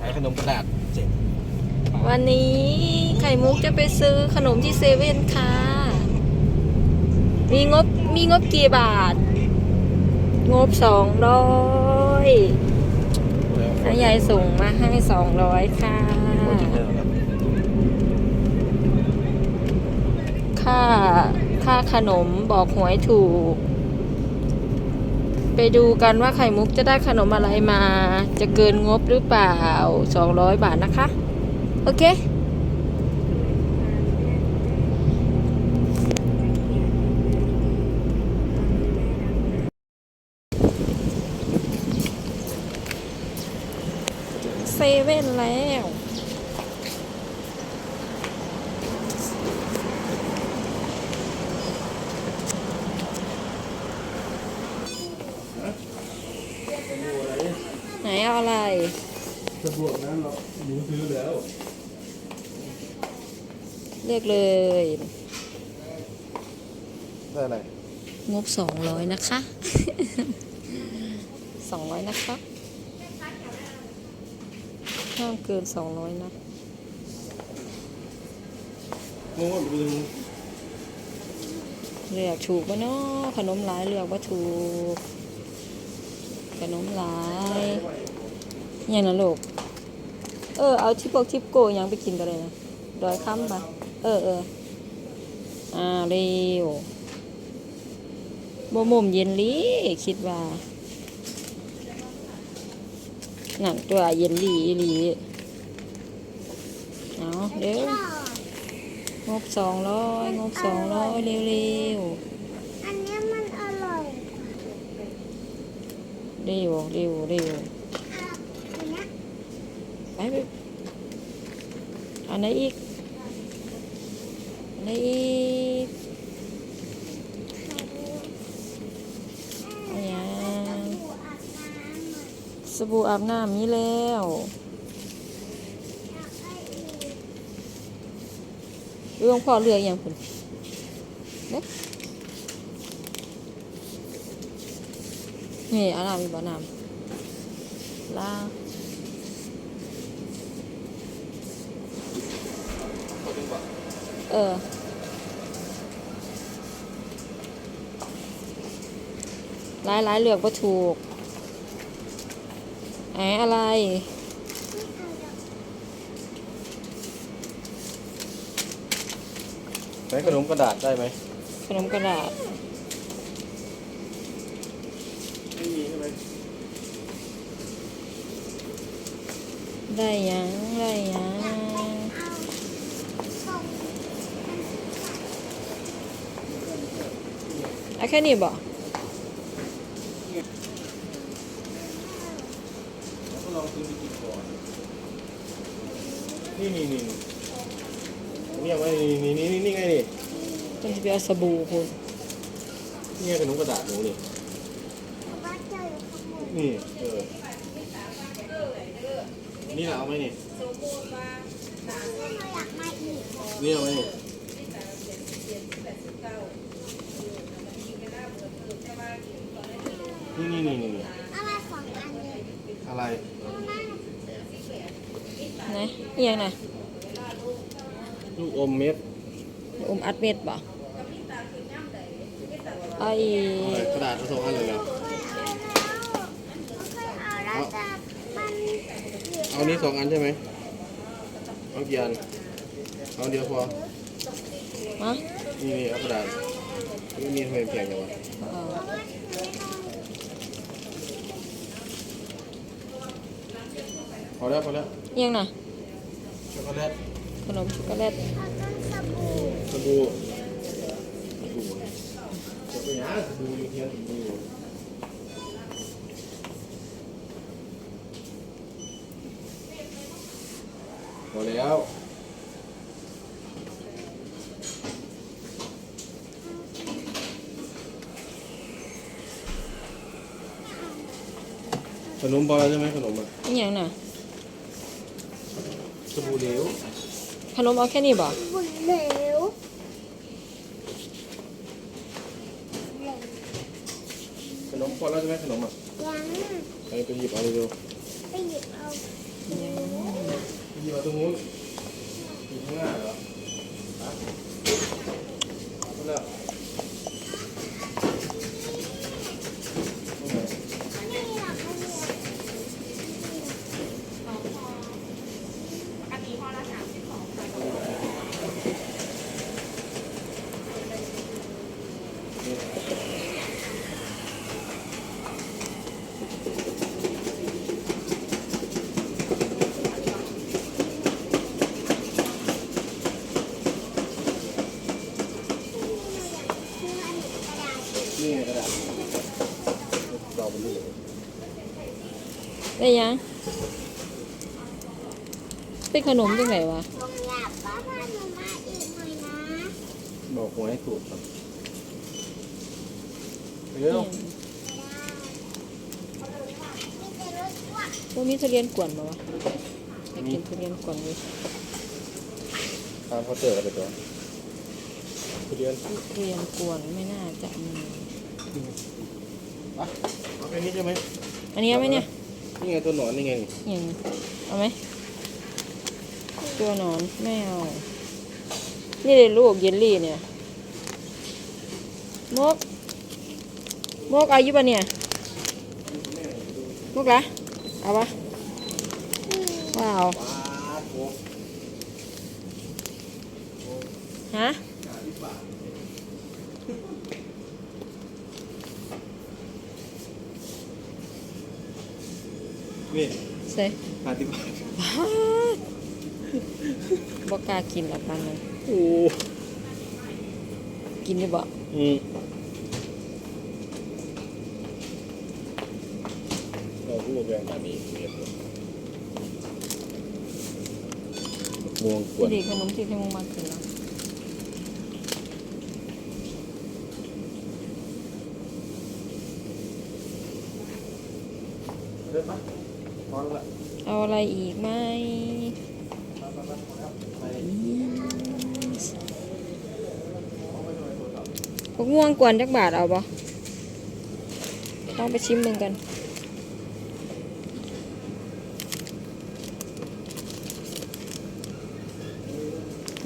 ขายขนมกระดาษเจ็ดวันนี้ไข่มุกจะไปซื้อขนมที่เซเว่นค่ะ มีงบมีงบกี่บาท งบสองร้อยน้ายายส่งมาให้สองร้อยค่ะโปรเจกเตอร์ครับค่าค่าขนมบอกหวยถูก ไปดูกันว่าไข่มุกจะได้ขนมอะไรมา จะเกินงบหรือเปล่า 200 บาทนะคะ โอเค เซเว่นแล้ว ไหนเอาอะไร สะดวกนั้นเราหนูซื้อแล้ว เลือกเลย ได้อะไรงบสองร้อยนะคะสองร้อยนะคะห้ามเกินสองร้อยนะงงว่าดูเลือกถูกปะเนาะขนมหลายเลือกว่าถูก ขนมหลายอย่างนั้นลูกเออเอาทิปโกทิปโกยังไปกินกันเลยนะดอยค้ำไป เออเอออ่าเร็วบ่มุมเย็นลีคิดว่านั่นตัวเย็นลีอีหลีเอาเร็วงบสองร้อยงบสองร้อยเร็วอันเนี้ยมันอร่อยๆเร็วเร็วเร็วอะอันเนี้ยไปไปอันไหนอีกอั นไหนอีกอันยังปูอาบน้ำอะสบู่อาบน้ำมีแล้วเรื่องพ่อเรืออย่างคุณเด็กนี่อาบน้ำมีบ่อน้ำล้าง เออ หลายหลายๆเลือกว่าถูกแอะอะไรใช้ขนมกระดาษได้ไหมขนมกระดาษ ไม่มีใช่ไหมได้ยัง ได้ยัง เอาส่ง อะ แค่นี้บ่แล้วก็ลองซื้อไปกินก่อน นี่นี่นี่นี่เอาไว้นี่นี่นี่นี่ไงนี่มันจะไปเอาสบู่คุณนี่ไงขนมกระดาษหนูนี่บ้านเจออยู่ข้างบนนี่ เออนี่เอาไหมนี่เราอยากมาอีกนี่เอาไหมนี่นี่นี่นี่นี่ เอามาสองอันเลยอะไรเอามาไหนนี่ยังไงลูกอมเม็ดอมอัดเม็ดบ่ไอ้อะไรกระดาษเอาสองอันเลยเหรอเคยเอาแล้วเคยเอาแล้วแต่มันอยู่เอานี้สองอันใช่ไหมเอากี่อันเอาเดียวพอฮะนี่นี่เอากระดาษนี่มีทำไมแพงจังวะ เออ พอแล้วพอแล้วยังน่ะช็อกโกแลตขนมช็อกโกแลตเอาต้นสบู่สบู่สบู่จะไปหาสบู่อยู่เทียนสบู่พอแล้วขนมพอแล้วใช่ไหมขนมอะนี่ยังน่ะสบู่ เหลวขนมเอาแค่นี้บ่บุญเหลวเหลวขนมพอแล้วใช่ไหมขนมอะยังไปไปหยิบเอาเร็วไปหยิบเอายังตรงนู้นอยู่ข้างหน้าเหรอฮะเอาไปแล้วตรงไหน นี่หรอกอันนี้ อันนี้ห่อละสามสิบสองค่ะ คืออันนี้กระดาษ นี่ไงกระดาษเราไปนี่ ได้ยังเป็นขนมจังไหนวะผมอยากป้าพาหนูมาอีกหน่อยนะบอกหัวให้ถูกก่อนเร็วมีแต่รถกว่าพวกมีทุเรียนกวนมาวะอยากกินทุเรียนกวนเลยตามเขาเจอกันไปตัวทุเรียนทุเรียนกวนไม่น่าจะมีอะเอาแค่นี้ใช่ไหมอันนี้เอาไหมเนี่ย นี่ไงตัวหนอนนี่ไงนี่เอาไหมตัวหนอนไม่เอา นี่เลยลูกเยลลี่เนี่ยมกมกอายุปะเนี่ยมกละเอาปะว้าวฮะ นี่ใส่ห้าสิบบาทบอกกล้ากินหรอกปันนั้นโอ้กินได้บ่อืมเราพูดแรงแบบนี้เรียบร้อยม่วงกวที่นดีขนมที่ที่มึงมากินแล้วเริ่มปะ พอแล้วละเอาอะไรอีกไหมไปไปไปพอแล้วไปพวกง่วงกวนจักบาทเอาบ่ลองไปชิมมึงกัน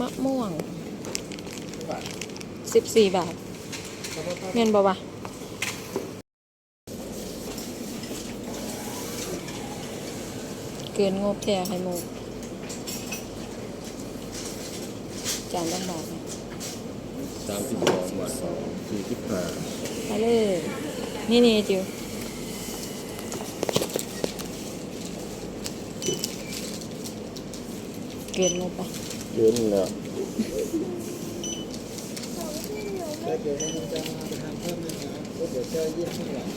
มะม่วงสิบสี่บาทเงินบ่วะ เกินงบแท้ไข่มุกจานละบาทนะสามสิบสองบาทสี่สิบห้าไปเลย นี่นี่จิวเกินงบปะเกินแล้วของที่หนูไม่เดี๋ยวมันจะมาทำเพิ่มเลยนะเดี๋ยวจะยื่นข้างหลัง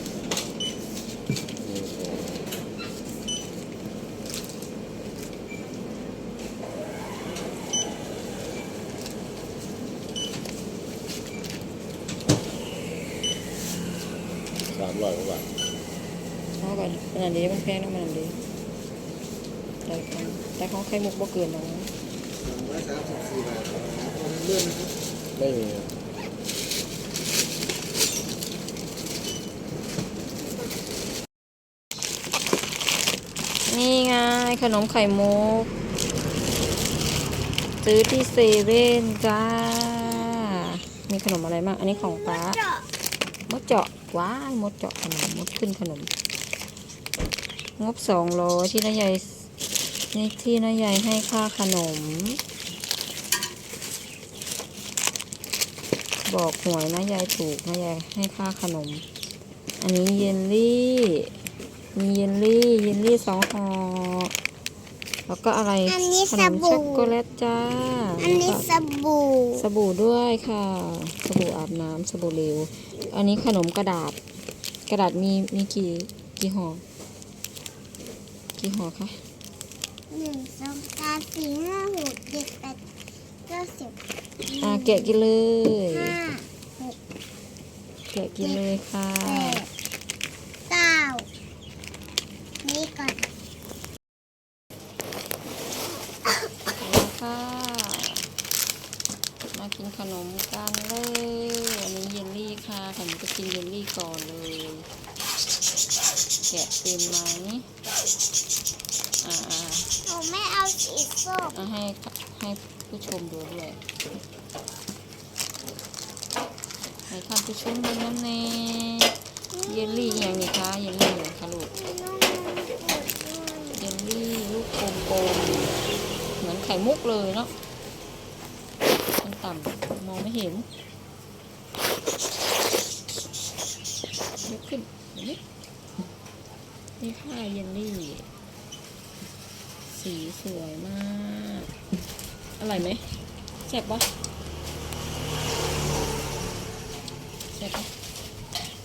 ามร้อยกว่าบาทเอาก่อนอันนั้นดีมันแพงนะมันอันดีแต่ของแต่ของไข่มุกบ่เกินหรอกนะร้อยสามสิบสี่บาทเลื่อนไม่มีนี่ไงขนมไข่มุก ซื้อที่เซเว่นจ้า มีขนมอะไรบ้างอันนี้ของป้า เจาะว้ายมดเจาะขนมมดขึ้นขนม งบสองร้อยที่นายใหญ่นี่ที่นายใหญ่ให้ค่าขนม บอกหวยนายใหญ่ถูกนายใหญ่ให้ค่าขนม อันนี้เยลลี่ มีเยลลี่ เยลลี่สองห่อ แล้วก็อะไรอันนี้ขสนมช็บู่อกโกแลตจ้าอันนี้แล้วก็สบู่ สบู่ด้วยค่ะ สบู่อาบน้ำสบู่เหลว อันนี้ขนมกระดาษ กระดาษมีมีกี่กี่ห่อกี่ห่อคะ หนึ่งสองสามสี่ห้าหกเจ็ดแปดเก้าสิบอ่าแกะกินเลย ห้าแกะกินเลยค่ะ แปดเก้านี่ก่อน แล้วค่ะ มากินขนมกันเลย อันนี้เยลลี่ค่ะผมจะกินเยลลี่ก่อนเลย แกะเป็น ไหมอ่าหนูไม่เอาสีส้มเอาให้ให้ผู้ชมดูด้วยให้ท่านผู้ชมดูน้ำแน่เยลลี่อย่างนี้คะเยลลี่อย่างคะลูกมีน้องมันกดด้วยเยลลี่ลูกกลมๆเหมือนไข่มุกเลยเนาะมันต่ำมองไม่เห็นยกขึ้นเห็นไหม นี่ค่ะเยลลี่ สีสวยมาก อร่อยไหมแซ่บปะแซ่บปะ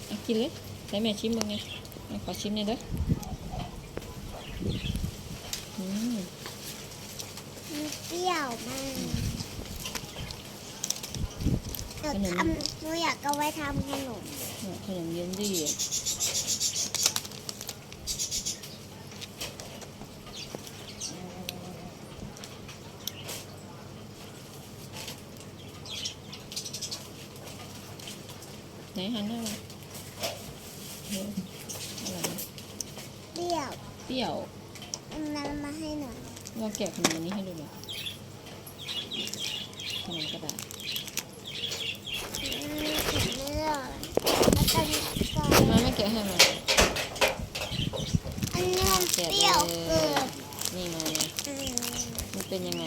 เอากินเลยใส่แม่ชิมบ้างไงแม่ขอชิมหน่อยเด้ออืมมันเปรี้ยวมากเดี๋ยวทำหนูอยากเอาไว้ทำขนมเนี่ยขนมเยลลี่ ไหนหันหน้ามาเฮ้ยอะไรนะเปรี้ยวเปรี้ยวเอาน้ำมาให้หน่อยลองแกะขนมอันนี้ให้ดูหน่อยขนมกระดาษอืมถึงเลือกแล้วก็มีซอสมาไม่แกะให้มาอันนี้มันเปรี้ยวเกินนี่ไงอืมมันเป็นยังไง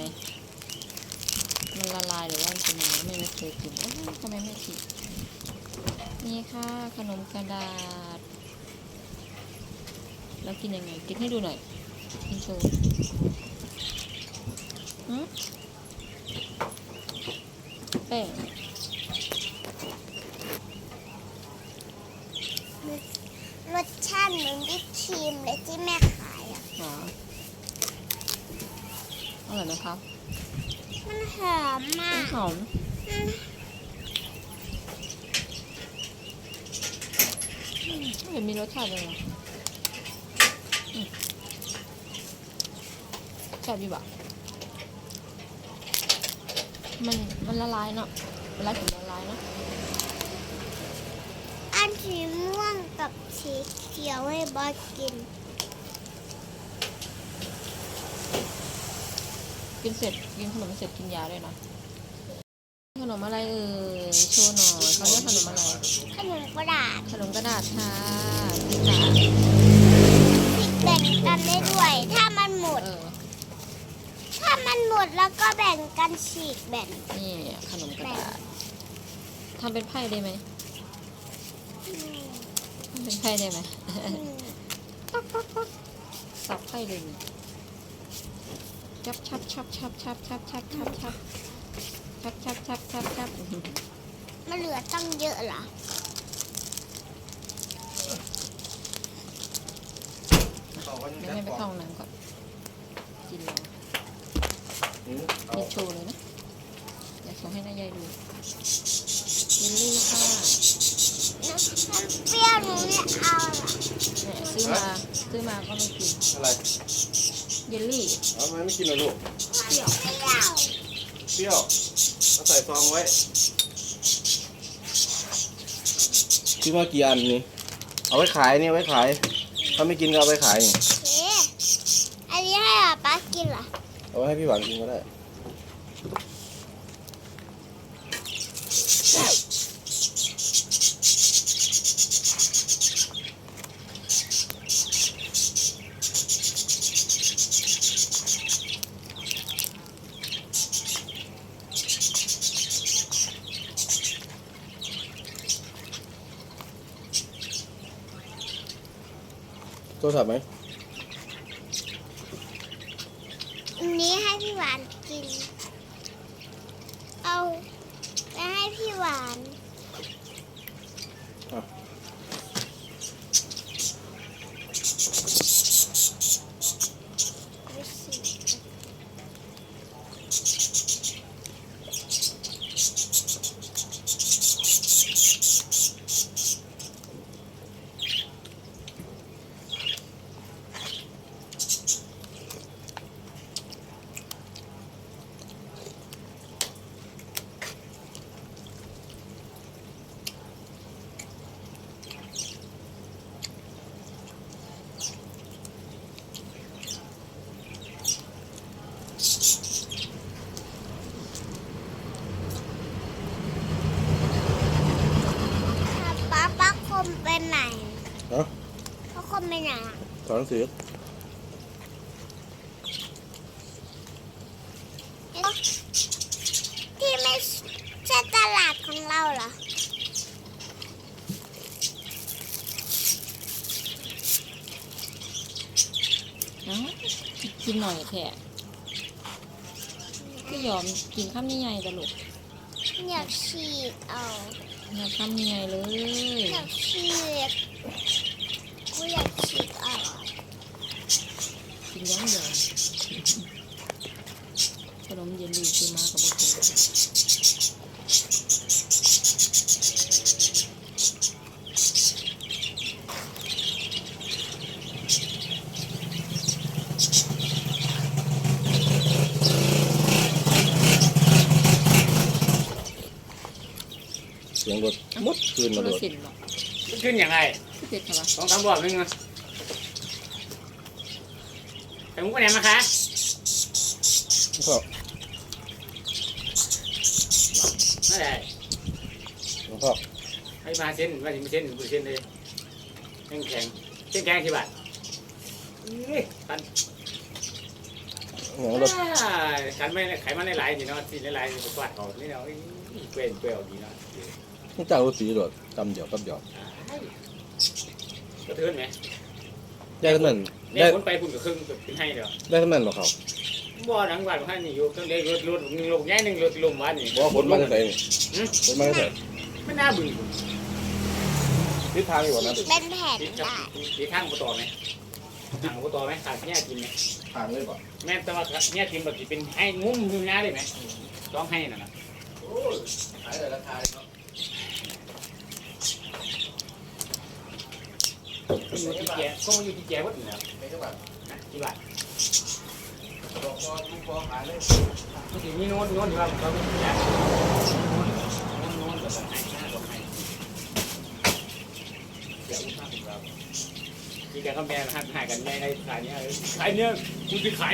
มันละลายหรือว่ามันเป็นยังไงไม่ไม่เคยกินโอ้ยทำไมไม่กินนี่ ค่ะ ขนมกระดาษ แล้วกินยังไง กินให้ดูหน่อยกินโชว์หืมแป้งรสชาติเหมือนวิปครีมเลยที่แม่ขายอะหรออร่อยไหมครับ มันหอมมากหอมอืม ไม่เห็นมีรสชาติเลยเหรออืมแซ่บดีบ่ะมันมันละลายเนาะเวลาถึงละลายเนาะอันสีม่วงกับสีเขียวให้บอสกิน กินเสร็จกินขนมเสร็จกินยาด้วยนะข นมอะไรเอ่ยโชว์หน่อยเขาเรียกขนมอะไร ขนมกระดาษขนมกระดาษค่ะพี่จ๋าแบ่งกันได้ด้วย ถ้ามันหมด เออถ้ามันหมดแล้วก็แบ่งกันฉีกแบ่งนี่ขนมกระดาษทำเป็นไพ่ได้ไหมอืมทำเป็นไพ่ได้ไหม อืมสับไพ่เลยนี่ชับชับชับชับชับชับชับชับชับ ชับชับชับชับชับอื้อหือมันเหลือตั้งเยอะเหรอต่อกันเดี๋ยวยัแม่งไปก่อเข้านห้องน้ำก่อนกินแล้วหือเอามีโชว์เลยนะ อยากส่งให้นายยายดูเยลลี่ค่ะน้ำเปรี้ยวหนูไม่เอาหรอกเนี่ยซื้อมาซื้อมาก็ไม่กินอะไรเยลลี่เอาทำไมไม่กินล่ะลูกเปรี้ยว เปรี้ยวเอาใส่ซองไว้ คิดว่ากี่อันนี่ เอาไว้ขายนี่เอาไว้ขาย ถ้าไม่กินก็เอาไว้ขายนี่เอ๊ะอันนี้ให้อะป้ากินเหรอ เอาไว้ให้พี่หวานกินก็ได้ รศัพท์ไหมอันนี้ให้พี่หวานกิน เอาไปให้พี่หวาน อะ นังสือที่ไม่ใช่ตลาดของเราเหรอเอ้ากินหน่อยแท้ก็ยอมกินข้ามใหญ่ๆตลกอยากฉีกเอาอยากข้ามใหญ่ๆเลยอยากฉีกกูอยากฉีกเอา กินย้อมยอมขนมเย็นดีซื้อมากับบอกกินเสียงรถมดคืนคมานโดละดสินหรอกขึ้นยังไงเผ็ดค่ะวะสองสามรอบนึงอะ แต่มุกไปไหนมาคะพ่อไม่ได้พ่อให้มาเส้นมาถึงเส้นบุเส้นเลยแข็งแข็งเส้นแข็งกี่บาทอื้อกันเสียงรถอ่ากันไม่ไขมันหลายๆนี่เนาะสีหลายๆนี่กวาดออกนี่เนาะอีเปลี่ยนเปลี่ยนดีเนาะเจ้ารถสีโดดตำเดียวกับเดียวกระเทือนไหม ได้เท่านั้นเนี่ยได้คนไปพุ่นกับครึ่งกับเป็นให้เดียวได้เท่านั้นหรอเขาบ่หลังบ้านของท่านนี่อยู่ต้องได้รถรถหนึ่งลงย้ายหนึ่งรถลมวันนี่บอกว่าผลมาจากไหนนี่หืมผลมาจากไหนไม่น่าบึ้งทิศทางอยู่ว่านั้นเป็นแผ่นติดกับได้ติดข้างประตูไหมทางประตูไหมขาดเนี่ยกินไหมทางเลยป่ะแม่นแต่ว่าเนี่ยกินแบบเป็นให้งุ้มอยู่นะได้ไหมต้องให้น่ะนะโอ้ยขายแต่ราคาเนาะ อยู่ที่แกก็มาอยู่ที่แกวัดนี่นะไม่ใช่ป่ะกี่บาทบอกพอลูกพอขาเลยก็ถึงนี่โน้นโน้นอยู่ว่าเขาไม่แกโน้นโน้นแบบให้หน้าต้องให้เดี๋ยวข้าวของเราที่แกก็แม่หันหายกันแม่ในขายเนี่ยขายเนี่ยคุณไปขาย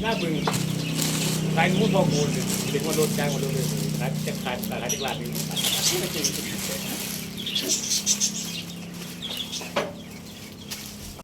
หน้าบึงขายนู้นพอกูเป็นคนโดนจ้างมาโดนเลยขายจะขายขายที่ตลาดนึงไม่จริง